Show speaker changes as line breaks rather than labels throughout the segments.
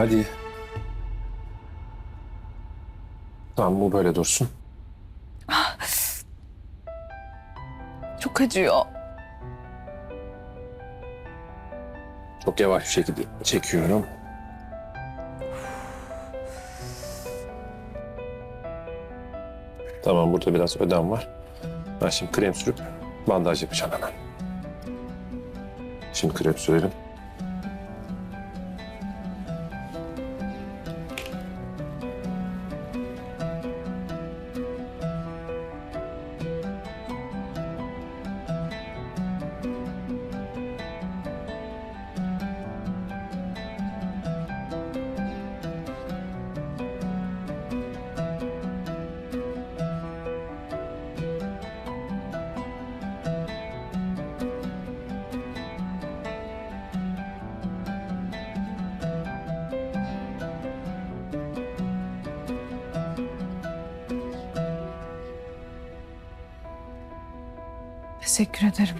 Hadi. Tamam bu böyle dursun.
Çok acıyor.
Çok yavaş bir şekilde çekiyorum. Tamam burada biraz ödem var. Ben şimdi krem sürüp bandaj yapacağım hemen. Şimdi krem sürelim.
Teşekkür ederim.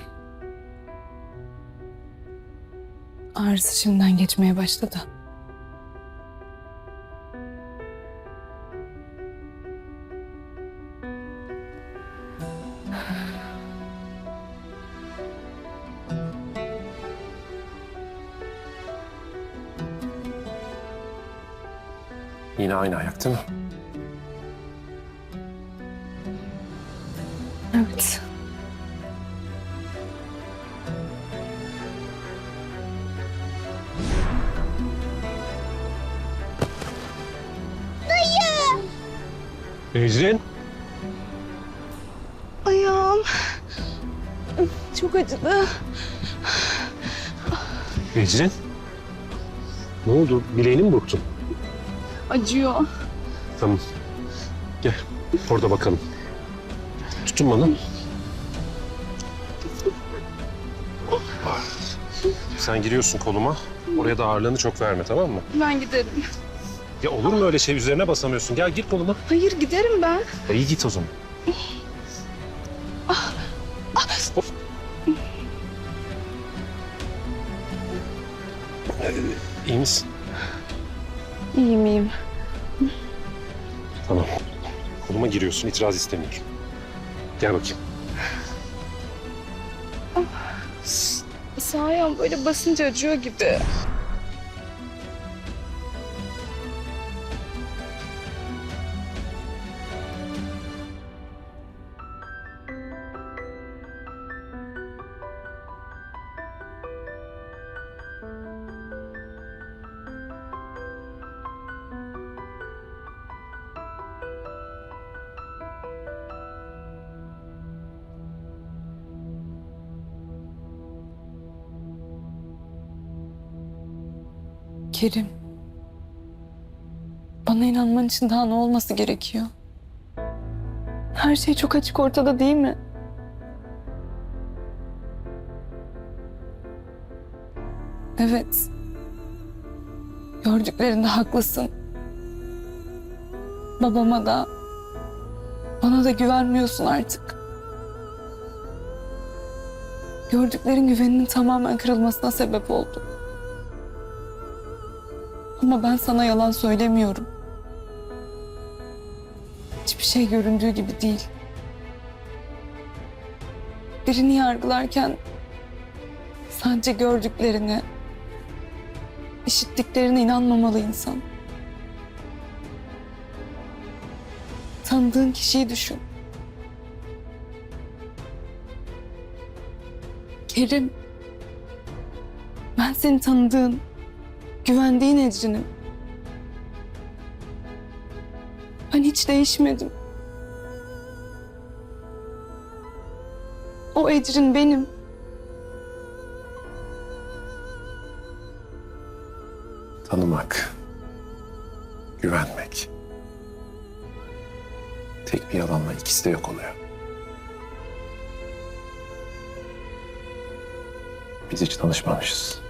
Ağrısı şimdiden geçmeye başladı.
Yine aynı ayak değil mi?
Evet.
Ecrin.
Ayağım. Çok acıdı.
Ecrin. Ne oldu? Bileğini mi burktun?
Acıyor.
Tamam. Gel. Orada bakalım. Tutun bana. Sen giriyorsun koluma. Oraya da ağırlığını çok verme tamam mı?
Ben giderim.
Ya olur mu öyle şey üzerine basamıyorsun? Gel gir koluma.
Hayır giderim ben.
Ya iyi git o zaman. Hop. İyi misin?
İyiyim iyiyim.
Tamam. Koluma giriyorsun. itiraz istemiyorum. Gel bakayım.
Sağ ayağım böyle basınca acıyor gibi. Kerim. Bana inanman için daha ne olması gerekiyor? Her şey çok açık ortada değil mi? Evet. Gördüklerinde haklısın. Babama da bana da güvenmiyorsun artık. Gördüklerin güveninin tamamen kırılmasına sebep oldu. Ama ben sana yalan söylemiyorum. Hiçbir şey göründüğü gibi değil. Birini yargılarken sadece gördüklerine, işittiklerine inanmamalı insan. Tanıdığın kişiyi düşün. Kerim, ben seni tanıdığın, güvendiğin Ecrin'im. Ben hiç değişmedim. O Ecrin benim.
Tanımak. Güvenmek. Tek bir yalanla ikisi de yok oluyor. Biz hiç tanışmamışız.